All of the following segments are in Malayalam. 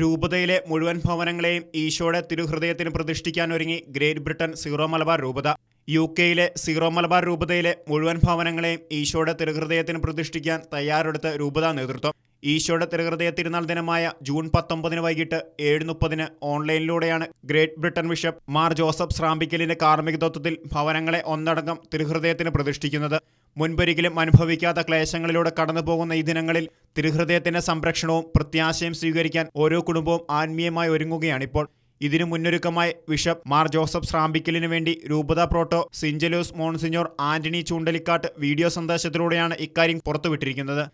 രൂപതയിലെ മുഴുവൻ ഭവനങ്ങളെയും ഈശോയുടെ തിരുഹൃദയത്തിന് പ്രതിഷ്ഠിക്കാൻ ഒരുങ്ങി ഗ്രേറ്റ് ബ്രിട്ടൻ സീറോ മലബാർ രൂപത. യു കെയിലെ സീറോ മലബാർ രൂപതയിലെ മുഴുവൻ ഭവനങ്ങളെയും ഈശോയുടെ തിരുഹൃദയത്തിന് പ്രതിഷ്ഠിക്കാൻ തയ്യാറെടുത്ത രൂപതാ നേതൃത്വം. ഈശോയുടെ തിരുഹൃദയ തിരുനാൾ ദിനമായ ജൂൺ പത്തൊമ്പതിന് വൈകിട്ട് ഏഴ് മുപ്പതിന് ഓൺലൈനിലൂടെയാണ് Great Britain bishop Mar Joseph ശ്രാമ്പിക്കലിന്റെ കാർമ്മികത്വത്തിൽ ഭവനങ്ങളെ ഒന്നടങ്കം തിരുഹൃദയത്തിന് പ്രതിഷ്ഠിക്കുന്നത്. മുൻപൊരിക്കലും അനുഭവിക്കാത്ത ക്ലേശങ്ങളിലൂടെ കടന്നു പോകുന്ന ഈ ദിനങ്ങളിൽ തിരുഹൃദയത്തിന്റെ സംരക്ഷണവും പ്രത്യാശയും സ്വീകരിക്കാൻ ഓരോ കുടുംബവും ആത്മീയമായി ഒരുങ്ങുകയാണിപ്പോൾ ഇതിനു മുന്നൊരുക്കമായി ബിഷപ്പ് മാർ ജോസഫ് ശ്രാമ്പിക്കലിന് വേണ്ടി രൂപത proto syncellus monsignor Antony Choondalikkattu video സന്ദേശത്തിലൂടെയാണ് ഇക്കാര്യം പുറത്തുവിട്ടിരിക്കുന്നത്.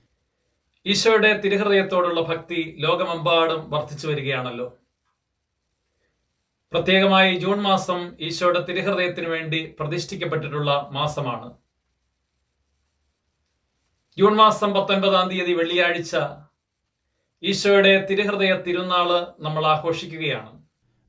ഈശോയുടെ തിരുഹൃദയത്തോടുള്ള ഭക്തി ലോകമെമ്പാടും വർദ്ധിച്ചു വരികയാണല്ലോ. പ്രത്യേകമായി ജൂൺ മാസം ഈശോയുടെ തിരുഹൃദയത്തിന് വേണ്ടി പ്രതിഷ്ഠിക്കപ്പെട്ടിട്ടുള്ള മാസമാണ്. ജൂൺ മാസം പത്തൊൻപതാം തീയതി വെള്ളിയാഴ്ച ഈശോയുടെ തിരുഹൃദയ തിരുനാൾ നമ്മൾ ആഘോഷിക്കുകയാണ്.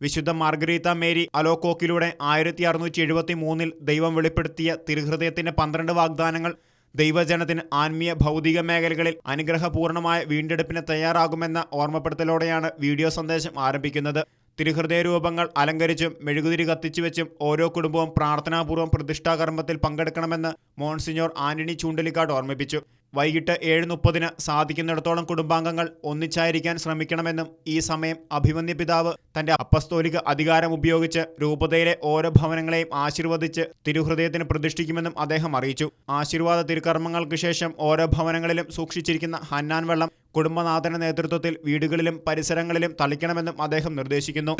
വിശുദ്ധ മാർഗരീത്ത മേരി അലോക്കോക്കിലൂടെ ആയിരത്തി അറുന്നൂറ്റി എഴുപത്തി മൂന്നിൽ ദൈവം വെളിപ്പെടുത്തിയ തിരുഹൃദയത്തിന്റെ പന്ത്രണ്ട് വാഗ്ദാനങ്ങൾ ദൈവജനത്തിന് ആത്മീയ ഭൗതിക മേഖലകളിൽ അനുഗ്രഹപൂർണമായ വീണ്ടെടുപ്പിന് തയ്യാറാകുമെന്ന ഓർമ്മപ്പെടുത്തലോടെയാണ് വീഡിയോ സന്ദേശം ആരംഭിക്കുന്നത്. തിരുഹൃദയ രൂപങ്ങൾ അലങ്കരിച്ചും മെഴുകുതിരി കത്തിച്ചു വെച്ചും ഓരോ കുടുംബവും പ്രാർത്ഥനാപൂർവം പ്രതിഷ്ഠാകർമ്മത്തിൽ പങ്കെടുക്കണമെന്ന് മോൺസിഞ്ഞോർ ആന്റണി ചൂണ്ടലിക്കാട് ഓർമ്മിപ്പിച്ചു. വൈകിട്ട് ഏഴ് മുപ്പതിന് സാധിക്കുന്നിടത്തോളം കുടുംബാംഗങ്ങൾ ഒന്നിച്ചായിരിക്കാൻ ശ്രമിക്കണമെന്നും ഈ സമയം അഭിമന്യ പിതാവ് തന്റെ അപ്പസ്തോലിക അധികാരം ഉപയോഗിച്ച് രൂപതയിലെ ഓരോ ഭവനങ്ങളെയും ആശീർവദിച്ച് തിരുഹൃദയത്തിന് പ്രതിഷ്ഠിക്കുമെന്നും അദ്ദേഹം അറിയിച്ചു. ആശീർവാദ തിരുക്കർമ്മങ്ങൾക്ക് ശേഷം ഓരോ ഭവനങ്ങളിലും സൂക്ഷിച്ചിരിക്കുന്ന ഹന്നാൻ വെള്ളം കുടുംബനാഥന്റെ നേതൃത്വത്തിൽ വീടുകളിലും പരിസരങ്ങളിലും തളിക്കണമെന്നും അദ്ദേഹം നിർദ്ദേശിക്കുന്നു.